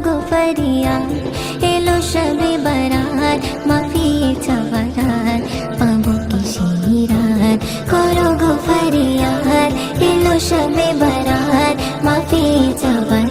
গো ফরিয়া এলো সবে বারাত মাফিয়ে চাওয়ার পাবো কি শিরার করো গো ফরিয়ার এলো সবে বারাত মাফিয়ে চাওয়ারাত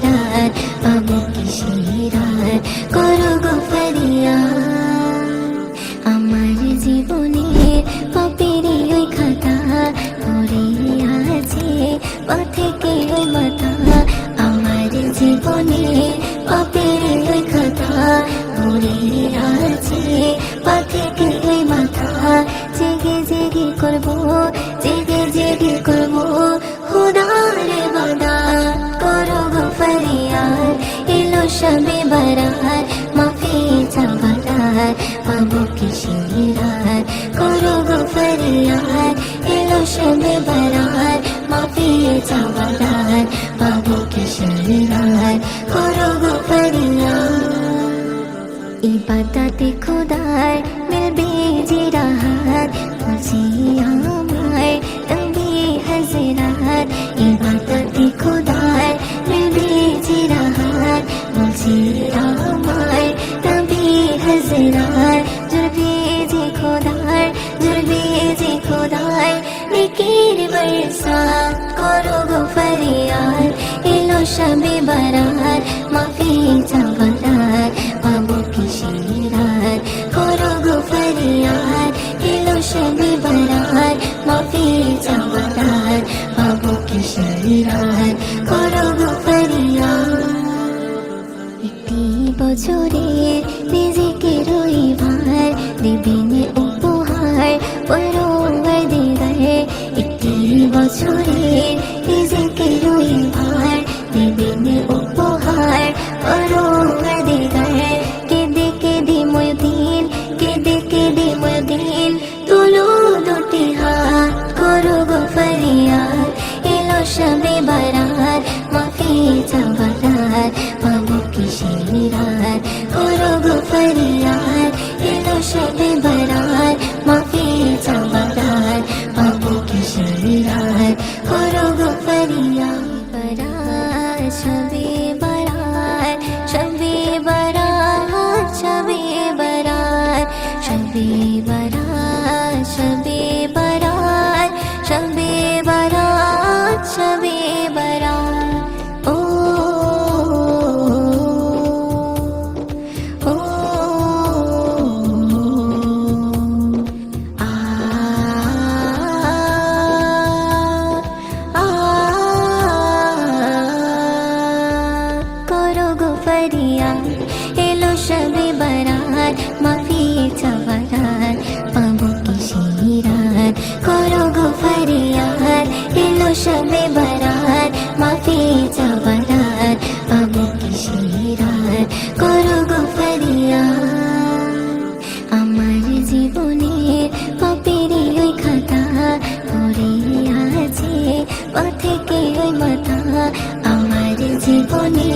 ইবাদতে খুদার মিলবে যে রাহাত, বলছি আমায় তবে হাজরাত। ইবাদতে খুদার মিলবে যে রাহাত, বলছি আমায় তবে হাজরাত। জুড়বে যে খোদার জুড়বে যে খোদার নিকির বরসা করো গো ফরিয়াদ। এলো সবে বারাত, মাফি চাবারাত পাবো কি শিরাত করো গো ফরিয়াদ এলো সবে বারাত, মাফি চাবারাত পাবো কি শিরাত করো গো ফরিয়াদ। একটি বছরে নিজেকে রইবার দেবেন উপহার পরোয়ার দিদারে একটি বছরে গো ফরিয়াদ এলো সবে বারাত মাফি চাবারাত পাবো কি শিরাত করো গো ফরিয়াদ বারাত সবে সবে বারাত মাফি চাওয়ারাত পাবো কি শিরাত করো গো ফরিয়াদ এলো সবে বারাত মাফি চাওয়ারাত পাবো কি শিরাত করো গো ফরিয়াদ আমার জীবনের পাপেরই ওই খাতা পড়ে আছে পথে ওই মাথা আমার জীবনে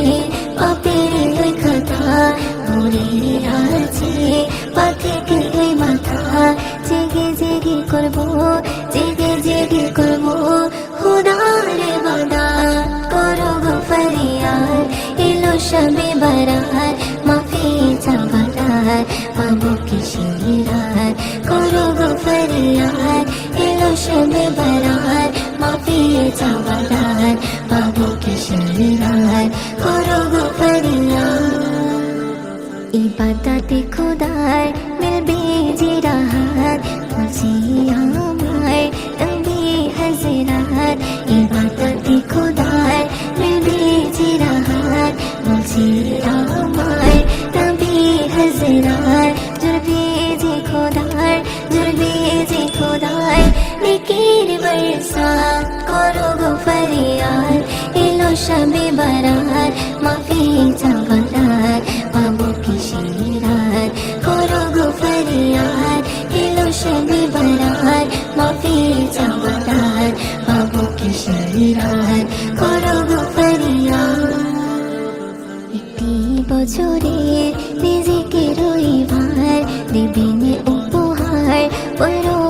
ফরিয়াদ এলো সবে বারাত মাফি চাবারাত পাবো কি শিরাত করো গো ইবাদতে খুদার মিলবে যে রাহাত বলছি আমায় তবে ইবাদতে খুদার বরসা করো গো ফরিয়াদ এলো সবে বারাত মাফি চাবারাত পাবো কি শিরাত করো গো ফরিয়াদ এলো সবে বারাত মাফি চাবারাত পাবো কি শিরাত করো গো ফরিয়াদ একটি বছরে নিজেকে রইবার দেবেন উপহার একটি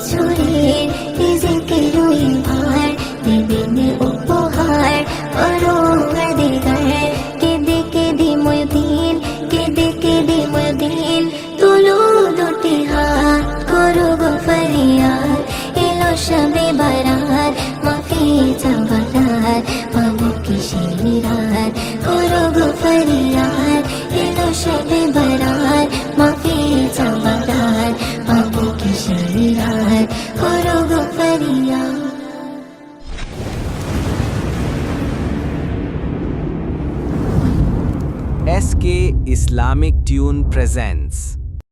বছরের রিজিকে রই ভার দিন উপহার করো দিদার কেঁদে কেঁদে মই দিন কেঁদে কেঁদে মই দিন Islamic Tune presents.